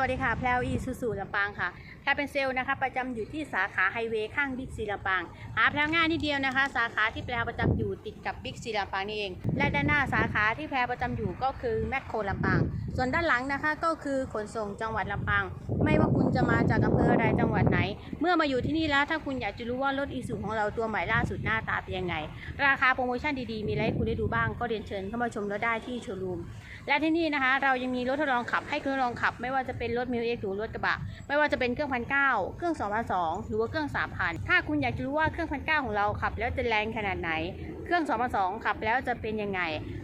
วัสดีค่ะ แพลวอีซูซูลำปางค่ะ แพลวเป็นเซลล์นะคะ ประจำอยู่ที่สาขาไฮเวย์ข้างบิ๊กซีลำปางหาแพลวง่ายนิดเดียวนะคะ สาขาที่แพลวประจำอยู่ติดกับบิ๊กซีลำปางนี่เอง และด้านหน้าสาขาที่แพลวประจำอยู่ก็คือแมคโครลำปาง ส่วนด้านหลังนะคะก็คือขนส่งจังหวัดลำปาง ไม่ว่าคุณจะมาจากอำเภอใดจังหวัดไหน เมื่อมาอยู่ที่นี่แล้วถ้าคุณอยากจะรู้ว่ารถอีซูของเราตัวใหม่ล่าสุดหน้าตาเป็นยังไง ราคาโปรโมชั่นดีๆ มีอะไรให้คุณได้ดูบ้าง ก็เรียนเชิญเข้ามาชมรถได้ที่โชว์รูม และที่นี่นะคะ เรายังมีรถทดลองขับให้คุณทดลองขับ ไม่ว่าจะเป็นรถมิวเอ็กหรือรถกระบะ ไม่ว่าจะเป็นเครื่องันเก้าเครื่องสองพันสองหรือว่าเครื่องสามพันถ้าคุณอยากจะรู้ว่าเครื่องพันเก้าของเราขับ แล้วจะแรงขนาดไหน เครื่อง2 0 0 ขับแล้วจะเป็นยังไง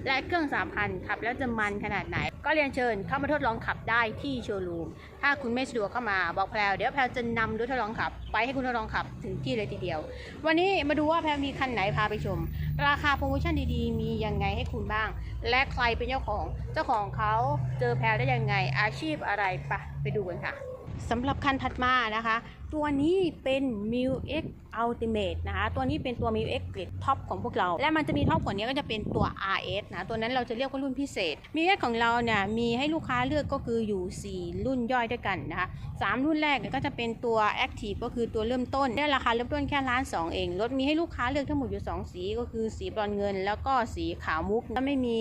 และเครื่อง 3,000 ขับแล้วจะมันขนาดไหน ก็เรียนเชิญเข้ามาทดลองขับได้ที่โชว์รูม ถ้าคุณไม่สะดวกเข้ามาบอกแพลวเดี๋ยวแพลวจะนำรถทดลองขับ ไปให้คุณทดลองขับถึงที่เลยทีเดียว วันนี้มาดูว่าแพลวมีคันไหนพาไปชม ราคาโปรโมชั่นดีๆ มียังไงให้คุณบ้าง และใครเป็นเจ้าของ เจ้าของเขาเจอแพลวได้ยังไง อาชีพอะไรปะไปดูกันค่ะ สำหรับขั้นถัดมานะคะตัวนี้เป็น m i l X Ultimate นะคะตัวนี้เป็นตัว m i l X เกรดท็อปของพวกเรา และมันจะมีท็อปกว่านี้ก็จะเป็นตัว RS นะตัวนั้นเราจะเรียกว่ารุ่นพิเศษ m i l X ของเราเนี่ยมีให้ลูกค้าเลือกก็คืออยู่ 4 รุ่นย่อยด้วยกันนะคะสามรุ่นแรกก็จะเป็นตัว Active ก็คือตัวเริ่มต้นได้ราคาเริ่มต้นแค่ล้านสองเองรถมีให้ลูกค้าเลือกทั้งหมดอยู่ 2 สี ก็คือสีบรอนเงิน แล้วก็สีขาวมุกถ้าไม่มี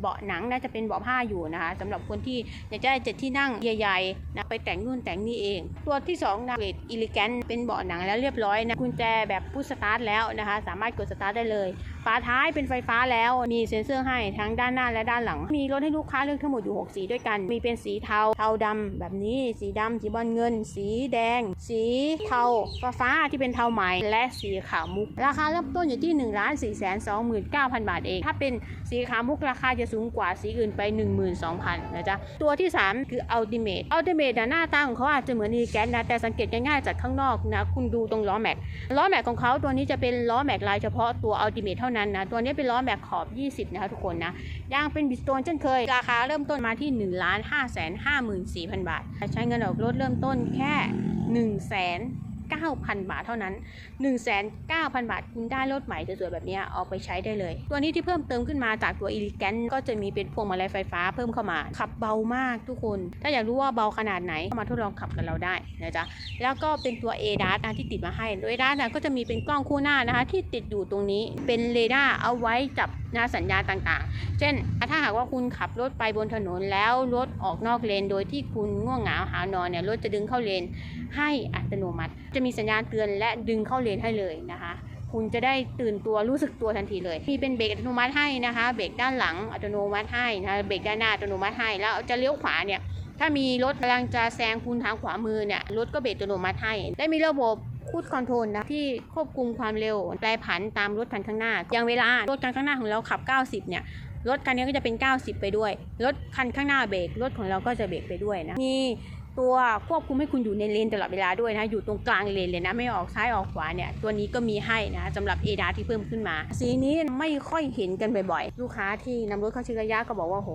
เบาะหนังน่าจะเป็นเบาะผ้าอยู่นะคะสำหรับคนที่อยากจะได้เจ็ดที่นั่งใหญ่ๆนะไปแต่งนู่นแต่งนี่เอง ตัวที่2นะเกรดอิลิแกนเป็นเบาะหนังแล้วเรียบร้อยนะกุญแจแบบพุชสตาร์ทแล้วนะคะ สามารถกดสตาร์ทได้เลย ฝาท้ายเป็นไฟฟ้าแล้ว มีเซ็นเซอร์ให้ทั้งด้านหน้าและด้านหลัง มีรถให้ลูกค้าเลือกทั้งหมดอยู่ 6 สีด้วยกัน มีเป็นสีเทา เทาดำแบบนี้ สีดำสีบอลเงิน สีแดง สีเทาฟ้าฟ้าที่เป็นเทาไหมและสีขาวมุก ราคาเริ่มต้นอยู่ที่1นึ่งล้านสี่แสนสองหมื่นเก้าพันบาทเอง ถ้าเป็นสีขาวมุกราคาจะสูงกว่าสีอื่นไป 12,000นะจ๊ะ ตัวที่ 3 คือ Ultimate Ultimate นะหน้าตาของเขาอาจจะเหมือนอีแกนนะ แต่สังเกตง่ายๆจากข้างนอกนะ คุณดูตรงล้อแม็ก ล้อแม็กของเขาตัวนี้จะเป็นล้อแม็กลายเฉพาะตัว Ultimate เท่านั้นนะ ตัวนี้เป็นล้อแม็กขอบ 20 นะคะทุกคนนะ ยางเป็นบิสโตนเช่นเคย ราคาเริ่มต้นมาที่1นึ่งล้านห้าแสนห้าหมื่นสี่พันบาท ใช้เงินออกรถเริ่มต้นแค่1นึ่งแสน 9,000 บาทเท่านั้น 1 9 0 0 0 บาทคุณได้รถใหม่สวยๆแบบนี้เอาไปใช้ได้เลย ตัวนี้ที่เพิ่มเติมขึ้นมาจากตัว e l e g a n t ก็จะมีเป็นพวงมาลัยไฟฟ้าเพิ่มเข้ามา ขับเบามากทุกคน ถ้าอยากรู้ว่าเบาขนาดไหนมาทดลองขับกับเราได้นะจ๊ะแล้วก็เป็นตัว a d a s นที่ติดมาให้โดย a d a s นะก็จะมีเป็นกล้องคู่หน้านะคะ ที่ติดอยู่ตรงนี้เป็นเรดาร์เอาไว้จับนาสัญญาณต่างๆ เช่น ถ้าหากว่าคุณขับรถไปบนถนนแล้วรถ ออกนอกเลน โดยที่คุณง่วงเหงาหานอนเนี่ยรถจะดึงเข้าเลนให้อัตโนมัติ จะมีสัญญาณเตือนและดึงเข้าเลนให้เลยนะคะ คุณจะได้ตื่นตัวรู้สึกตัวทันทีเลยมีเป็นเบรกอัตโนมัติให้นะคะเบรกด้านหลังอัตโนมัติให้นะคะเบรกด้านหน้าอัตโนมัติให้แล้วจะเลี้ยวขวาเนี่ยถ้ามีรถกำลังจะแซงคุณทางขวามือเนี่ยรถก็เบรกอัตโนมัติให้และมีระบบคูดคอนโทรลนะที่ควบคุมความเร็วแปรผันตามรถคันข้างหน้า อย่างเวลารถคันข้างหน้าของเราขับ 90 เนี่ย รถคันนี้ก็จะเป็น 90 ไปด้วย รถคันข้างหน้าเบรก รถของเราก็จะเบรกไปด้วยนะ มีตัวควบคุมให้คุณอยู่ในเลนตลอดเวลาด้วยนะ อยู่ตรงกลางเลนเลยนะ ไม่ออกซ้ายออกขวาเนี่ย ตัวนี้ก็มีให้นะสำหรับเอดาที่เพิ่มขึ้นมา สีนี้ไม่ค่อยเห็นกันบ่อยๆ ลูกค้าที่นำรถเข้าเชือระยะก็บอกว่าโห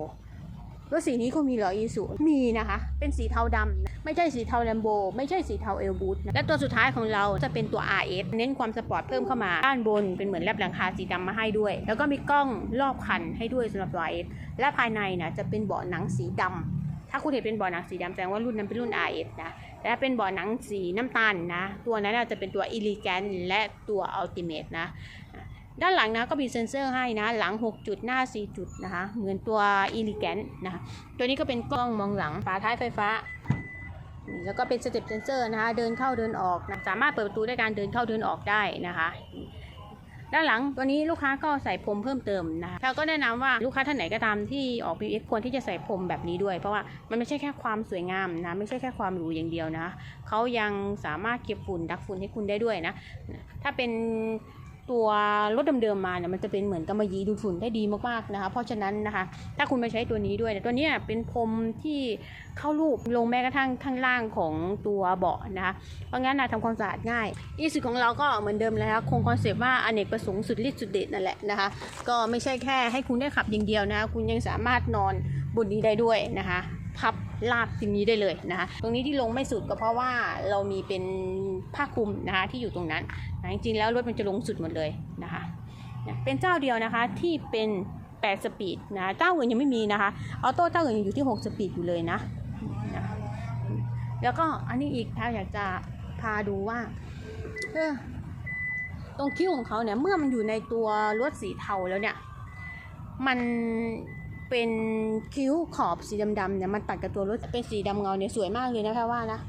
รถสีนี้ก็มีเหรออีสุมีนะคะ เป็นสีเทาดำไม่ใช่สีเทาแลมโบไม่ใช่สีเทาเอลบูทและตัวสุดท้ายของเราจะเป็นตัว RS เน้นความสปอร์ตเพิ่มเข้ามาด้านบนเป็นเหมือนแลบหลังคาสีดำมาให้ด้วย แล้วก็มีกล้องรอบคันให้ด้วยสำหรับตัว RS และภายในนะจะเป็นเบาะหนังสีดำถ้าคุณเห็นเป็นเบาะหนังสีดำแสดงว่ารุ่นนั้นเป็นรุ่น RS นะแต่ถ้าเป็นเบาะหนังสีน้ำตาลนะ ตัวนั้นจะเป็นตัว Elegant และตัว Ultimate นะ ด้านหลังนะก็มีเซ็นเซอร์ให้นะ หลัง 6 จุดหน้า 4 จุดนะคะ เหมือนตัว e l e g a n t นะคะตัวนี้ก็เป็นกล้องมองหลังฝาท้ายไฟฟ้า แล้วก็เป็นสเต็ปเซนเซอร์นะคะ เดินเข้าเดินออกนะสามารถเปิดประตูด้วยการเดินเข้าเดินออกได้นะคะด้านหลังตัวนี้ลูกค้าก็ใส่พรมเพิ่มเติมนะคะเราก็แนะนำว่าลูกค้าท่านไหนก็ตามที่ออก PX ควรที่จะใส่พรมแบบนี้ด้วย เพราะว่ามันไม่ใช่แค่ความสวยงามนะ ไม่ใช่แค่ความหรูอย่างเดียวนะเขายังสามารถเก็บฝุ่นดักฝุ่นให้คุณได้ด้วยนะ ถ้าเป็น ตัวรถเดิมๆมาเนี่ยมันจะเป็นเหมือนกำมะหยี่ดูดฝุ่นได้ดีมากๆนะคะ เพราะฉะนั้นนะคะ ถ้าคุณมาใช้ตัวนี้ด้วยเนี่ยตัวนี้เป็นพรมที่เข้ารูปลงแม้กระทั่งข้างล่างของตัวเบาะนะคะเพราะงั้นนะทำความสะอาดง่ายอีสุของเราก็เหมือนเดิมเลยนะคะคงคอนเซปต์ว่าอเนกประสงค์สุดฤทธิ์สุดเด็ดนั่นแหละนะคะ ก็ไม่ใช่แค่ให้คุณได้ขับอย่างเดียวนะคะคุณยังสามารถนอนบนนี้ได้ด้วยนะคะ พับลาบสิ่งนี้ได้เลยนะคะตรงนี้ที่ลงไม่สุดก็เพราะว่าเรามีเป็นผ้าคลุมนะคะที่อยู่ตรงนั้นนะจริงๆแล้วรถมันจะลงสุดหมดเลยนะคะเป็นเจ้าเดียวนะคะที่เป็น 8 สปีดนะเจ้าอื่นยังไม่มีนะคะออโต้เจ้าอื่นอยู่ที่ 6 สปีดอยู่เลยนะนะแล้วก็อันนี้อีกแพลอยากจะพาดูว่าเออตรงคิ้วของเขาเนี่ยเมื่อมันอยู่ในตัวลวดสีเทาแล้วเนี่ย มัน เป็นคิ้วขอบสีดำๆเนี่ยมันตัดกับตัวรถเป็นสีดำเงาเนี่ยสวยมากเลยนะแพรว่านะ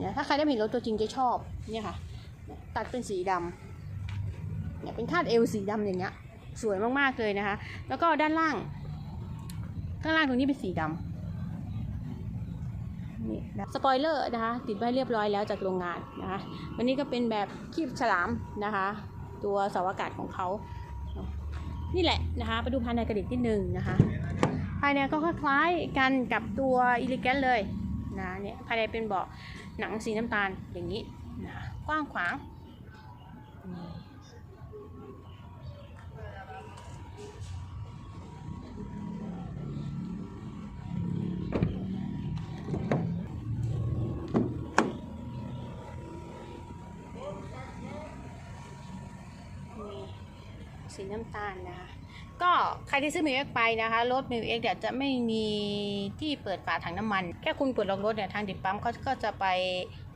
เนี่ยถ้าใครได้เห็นรถตัวจริงจะชอบเนี่ยค่ะ ตัดเป็นสีดำเนี่ยเป็นคาดเอวสีดำอย่างเงี้ยสวยมากๆเลยนะคะ แล้วก็ด้านล่าง ข้างล่างตรงนี้เป็นสีดำนี่สปอยเลอร์นะคะ ติดไว้เรียบร้อยแล้วจากโรงงานนะคะ วันนี้ก็เป็นแบบคีบฉลามนะคะ ตัวเสาอากาศของเขา นี่แหละนะคะไปดูภายในกระดิกนิดนึงนะคะ ภายในก็คล้ายๆกันกับตัวอิลิแกนเลยนะเนี่ยภายในเป็นเบาะหนังสีน้ำตาลอย่างนี้นะคะกว้างขวางนี่นี่ สีน้ำตาลนะคะ ก็ใครที่ซื้อมิวเอ็กไปนะคะรถมิวเอ็กเนี่ยวจะไม่มีที่เปิดฝาถังน้ำมัน แค่คุณกดลอกรถเนี่ยทางดิบปั๊มเขาก็จะไป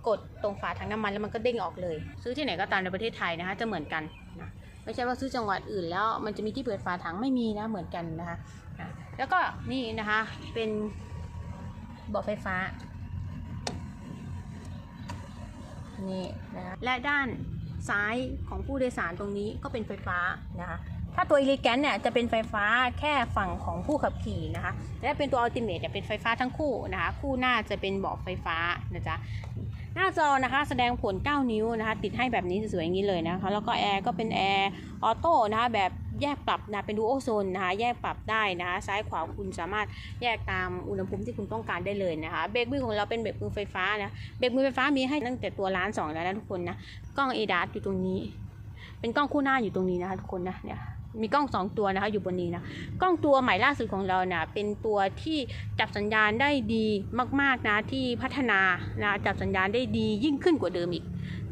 กดตรงฝาถังน้ำมันแล้วมันก็เด้งออกเลย ซื้อที่ไหนก็ตามในประเทศไทยนะคะจะเหมือนกันนะไม่ใช่ว่าซื้อจังหวัดอื่นแล้วมันจะมีที่เปิดฝาถังไม่มีนะเหมือนกันนะคะแล้วก็นี่นะคะเป็นเบาะไฟฟ้านี่นะคะและด้าน ซ้ายของผู้โดยสารตรงนี้ก็เป็นไฟฟ้านะคะถ้าตัวอิลิแกนเนี่ยจะเป็นไฟฟ้าแค่ฝั่งของผู้ขับขี่นะคะและเป็นตัวอัลติเมทเนี่ยเป็นไฟฟ้าทั้งคู่นะคะคู่หน้าจะเป็นเบาะไฟฟ้านะจ๊ะหน้าจอนะคะแสดงผล 9 นิ้วนะคะติดให้แบบนี้สวยๆอย่างนี้เลยนะคะแล้วก็แอร์ก็เป็นแอร์ออโต้นะคะแบบ แยกปรับนะเป็นดูโอโซนนะคะแยกปรับได้นะคะซ้ายขวาคุณสามารถแยกตามอุณหภูมิที่คุณต้องการได้เลยนะคะเบรกมือของเราเป็นเบรกมือไฟฟ้านะเบรกมือไฟฟ้ามีให้ตั้งแต่ตัวล้านสองแล้วนะทุกคนนะกล้องเอดาร์อยู่ตรงนี้ เป็นกล้องคู่หน้าอยู่ตรงนี้นะคะทุกคนนะเนี่ยมีกล้องสองตัวนะคะอยู่บนนี้นะกล้องตัวใหม่ล่าสุดของเราเนี่ยเป็นตัวที่จับสัญญาณได้ดีมากๆนะที่พัฒนานะจับสัญญาณได้ดียิ่งขึ้นกว่าเดิมอีก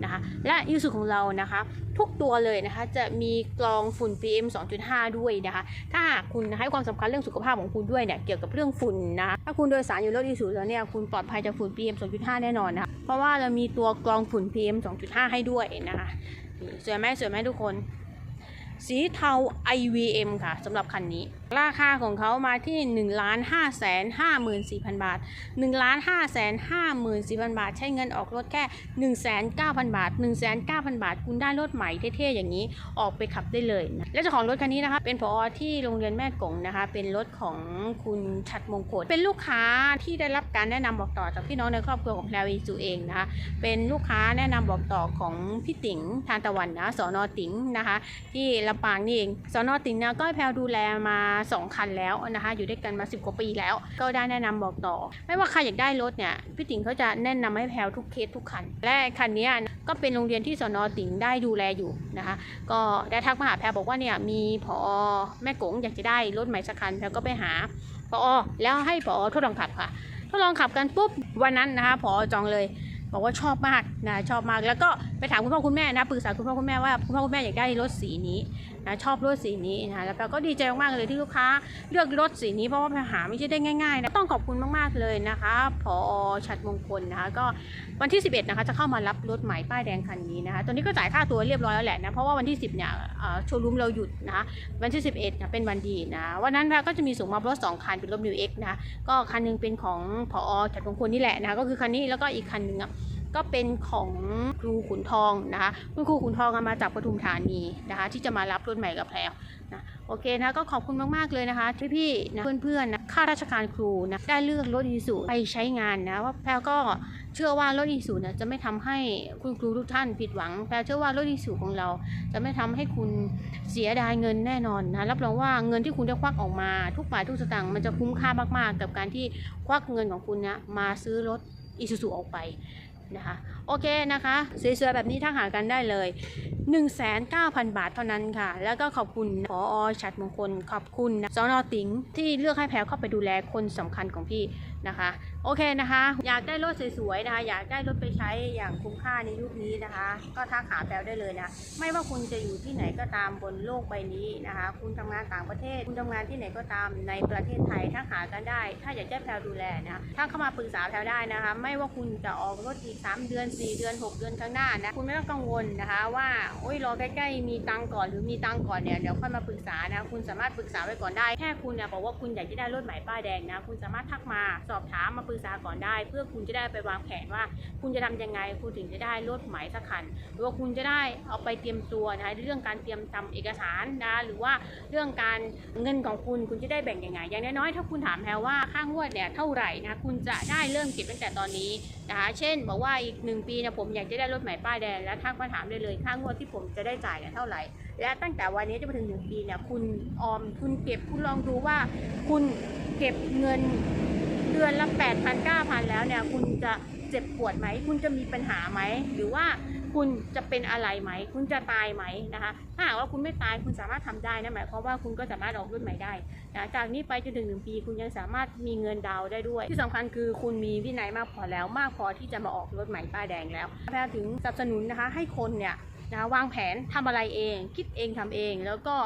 นะคะ และยูสุของเรานะคะ ทุกตัวเลยนะคะจะมีกรองฝุ่น PM 2.5 ด้วยนะคะ ถ้าหากคุณให้ความสำคัญเรื่องสุขภาพของคุณด้วยเนี่ยเกี่ยวกับเรื่องฝุ่นนะคะถ้าคุณโดยสารอยู่รถอีสุแล้วเนี่ยคุณปลอดภัยจากฝุ่น PM 2.5 แน่นอนนะคะเพราะว่าเรามีตัวกรองฝุ่น PM 2.5 ให้ด้วยนะคะสวยไหมสวยไหมทุกคน สีเทา IVM ค่ะสำหรับคันนี้ ราคาของเขามาที่1 5 5 4 0 0 0 บาท 1 5 5 4 0 0 0 บาท ใช้เงินออกรถแค่ 19,000 บาท 19,000 บาท คุณได้รถใหม่เท่ๆ อย่างนี้ออกไปขับได้เลยนะและเจ้าของรถคันนี้นะคะ เป็นผอที่โรงเรียนแม่กงนะคะ เป็นรถของคุณชัดมงคล เป็นลูกค้าที่ได้รับการแนะนำบอกต่อจากพี่น้องในครอบครัวของแพรวีจูเองนะคะ เป็นลูกค้าแนะนำบอกต่อของพี่ติ๋งทานตะวันนะสอนอติ๋งนะคะ ที่ลำปางนี่เองสอนอติ๋งเนี่ยก็แพลดูแลมา2 คันแล้วนะคะ อยู่ด้วยกันมา 10 กว่าปีแล้ว ก็ได้แนะนำบอกต่อ ไม่ว่าใครอยากได้รถเนี่ยพี่ติ๋งเขาจะแนะนำให้แพลวทุกเคสทุกคัน และคันนี้ก็เป็นโรงเรียนที่สอนอติ๋งได้ดูแลอยู่นะคะ ก็ได้ทักมาหาแพลวบอกว่าเนี่ยมีพอแม่กงอยากจะได้รถใหม่สักคันแพลวก็ไปหาพอแล้วให้พอทดลองขับค่ะทดลองขับกันปุ๊บวันนั้นนะคะพอจองเลยบอกว่าชอบมากนะชอบมากแล้วก็ไปถามคุณพ่อคุณแม่นะปรึกษาคุณพ่อคุณแม่ว่าคุณพ่อคุณแม่อยากได้รถสีนี้นะชอบรถสีนี้นะแล้วก็ดีใจมากๆเลยที่ลูกค้าเลือกรถสีนี้เพราะว่าหาไม่ใช่ได้ง่ายๆนะต้องขอบคุณมากๆเลยนะคะพอชัดมงคลนะคะก็วันที่ 11นะคะจะเข้ามารับรถใหม่ป้ายแดงคันนี้นะคะตอนนี้ก็จ่ายค่าตัวเรียบร้อยแล้วแหละนะเพราะว่าวันที่ 10เนี่ยโชว์รูมเราหยุดนะคะวันที่ 11นะเป็นวันดีนะวันนั้นนะก็จะมีส่งมารถสองคันเป็นรถมิวเอ็กนะคะก็คันหนึงเป็นของพอชัดมงคลนี่แหละนะคะก็คือคันนี้แล้วก็อีกคันหนึงอะ ก็เป็นของครูขุนทองนะคะคุณครูขุนทองมาจากปทุมธานีนะคะ ที่จะมารับรถใหม่กับแพรวนะโอเคนะก็ขอบคุณมาก ๆ เลยนะคะที่พี่ๆนะเพื่อนๆนะข้าราชการครูนะได้เลือกรถอีซูไปใช้งานนะว่าแพรวก็เชื่อว่ารถอีซูเนี่ยจะไม่ทำให้คุณครูทุกท่านผิดหวังแพรวเชื่อว่ารถอีซูของเรา จะไม่ทำให้คุณเสียดายเงินแน่นอนนะรับรองว่าเงินที่คุณได้ควักออกมา ทุกบาททุกสตางค์มันจะคุ้มค่ามากๆ กับการที่ควักเงินของคุณเนี่ยมาซื้อรถอีซูซูออกไป นะคะโอเคนะคะสวยๆแบบนี้ทักหากันได้เลย 19,000 บาทเท่านั้นค่ะ แล้วก็ขอบคุณพออชัดมงคลขอบคุณนะสอนอติงที่เลือกให้แพลเข้าไปดูแลคนสำคัญของพี่นะคะโอเคนะคะ อยากได้รถสวยๆนะคะ อยากได้รถไปใช้อย่างคุ้มค่าในยุคนี้นะคะ ก็ทักหาแพลได้เลยนะ ไม่ว่าคุณจะอยู่ที่ไหนก็ตามบนโลกใบนี้นะคะ คุณทำงานต่างประเทศ คุณทำงานที่ไหนก็ตามในประเทศไทยทักหากันได้ ถ้าอยากได้แพลดูแลนะถ้าเข้ามาปรึกษาแพลได้นะคะ ไม่ว่าคุณจะออกรถอีก 3 เดือน 4 เดือน 6 เดือนข้างหน้านะคุณไม่ต้องกังวลนะคะ ว่าโอ้ยรอใกล้ๆมีตังก่อนหรือมีตังก่อนเนี่ยเดี๋ยวค่อยมาปรึกษานะคุณสามารถปรึกษาไว้ก่อนได้แค่คุณเนี่ยบอกว่าคุณอยากจะได้รถใหม่ป้ายแดงนะคุณสามารถทักมาสอบถามมาปรึกษาก่อนได้ เพื่อคุณจะได้ไปวางแผนว่า คุณจะทำยังไง คุณถึงจะได้รถหม่สักคันหรือว่าคุณจะได้เอาไปเตรียมตัวนะคะเรื่องการเตรียมทำเอกสารนะหรือว่าเรื่องการเงินของคุณคุณจะได้แบ่งยังไง อย่างน้อยๆถ้าคุณถามแพรว่าค่างวดเนี่ยเท่าไหร่นะคุณจะได้เริ่มเก็บตั้งแต่ตอนนี้นะคะเช่น บอกว่าอีกหนึ่งปีเนี่ยผมอยากจะได้รถหม่ป้ายแดงแล้วทักมาถามได้เลยค่างวดที่ผมจะได้จ่ายเนี่ยเท่าไหร่ และตั้งแต่วันนี้จนไปถึงหนึ่งปีเนี่ยคุณออมคุณเก็บคุณลองดูว่า คุณเก็บเงิน เดือนละ8 0 0 0 9,000 แล้วเนี่ยคุณจะเจ็บปวดไหม คุณจะมีปัญหาไหม หรือว่าคุณจะเป็นอะไรไหม คุณจะตายไหมนะคะ ถ้าหากว่าคุณไม่ตายคุณสามารถทำได้นะหมายความว่าคุณก็สามารถออกรุ่นใหม่ได้นะจากนี้ไปจนถึงหนึ่งปีคุณยังสามารถมีเงินดาวได้ด้วย ที่สำคัญคือคุณมีวินัยมากพอแล้ว มากพอที่จะมาออกรถใหม่ป้ายแดงแล้วแพทย์ถึงสนับสนุนนะคะให้คนเนี่ยนะวางแผนทำอะไรเอง คิดเองทำเอง แล้วก็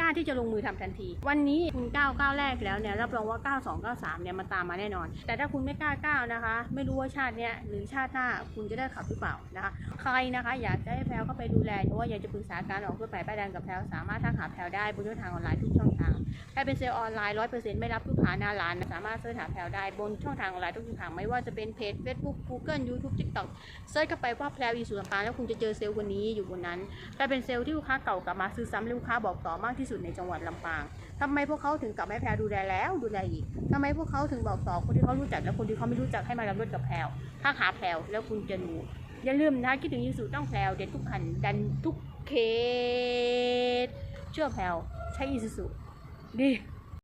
กล้าที่จะลงมือทำทันที วันนี้คุณก้าวก้าวแรกแล้วเนี่ยรับรองว่า 92 93เนี่ยมันตามมาแน่นอน แต่ถ้าคุณไม่กล้าก้าวนะคะ ไม่รู้ว่าชาติเนี้ยหรือชาติหน้าคุณจะได้ขับหรือเปล่านะคะใครนะคะอยากจะให้แพลวเข้าไปดูแลหรือว่าอยากจะปรึกษาการออกรถใหม่ป้ายแดงกับแพลวสามารถทักหาแพลวได้บนช่องทางออนไลน์ทุกช่องทางแพลวเป็นเซลล์ออนไลน์ร้อยเปอร์เซ็นต์ไม่รับลูกค้าหน้าร้านสามารถเสิร์ชหาแพลวได้บนช่องทางออนไลน์ทุกช่องทางไม่ว่าจะเป็นเพจ Facebook Google YouTube TikTok เซิร์ชเข้าไปว่าแพลวอีสุลำปางแล้วคุณจะเจอเซลล์คนนี้อยู่บนนั้นกลเป็นเซลล์ที่ลูกค้าเก่ากลับมาซื้อซ้ำลูกค้าบอกต่อมากที่สุดในจังหวัดลำปางทำไมพวกเขาถึงกลับมาให้แพรดูแลแล้วดูแลอีกทำไมพวกเขาถึงบอกต่อคนที่เขารู้จักและคนที่เขาไม่รู้จักให้มารับรถกับแพรถ้าหาแพรวแล้วคุณจะรู้อย่าลืมนะคิดถึงยิสุต้องแพรเด็ดทุกขันดันทุกเคสเชื่อแพรใช้ยิสุดี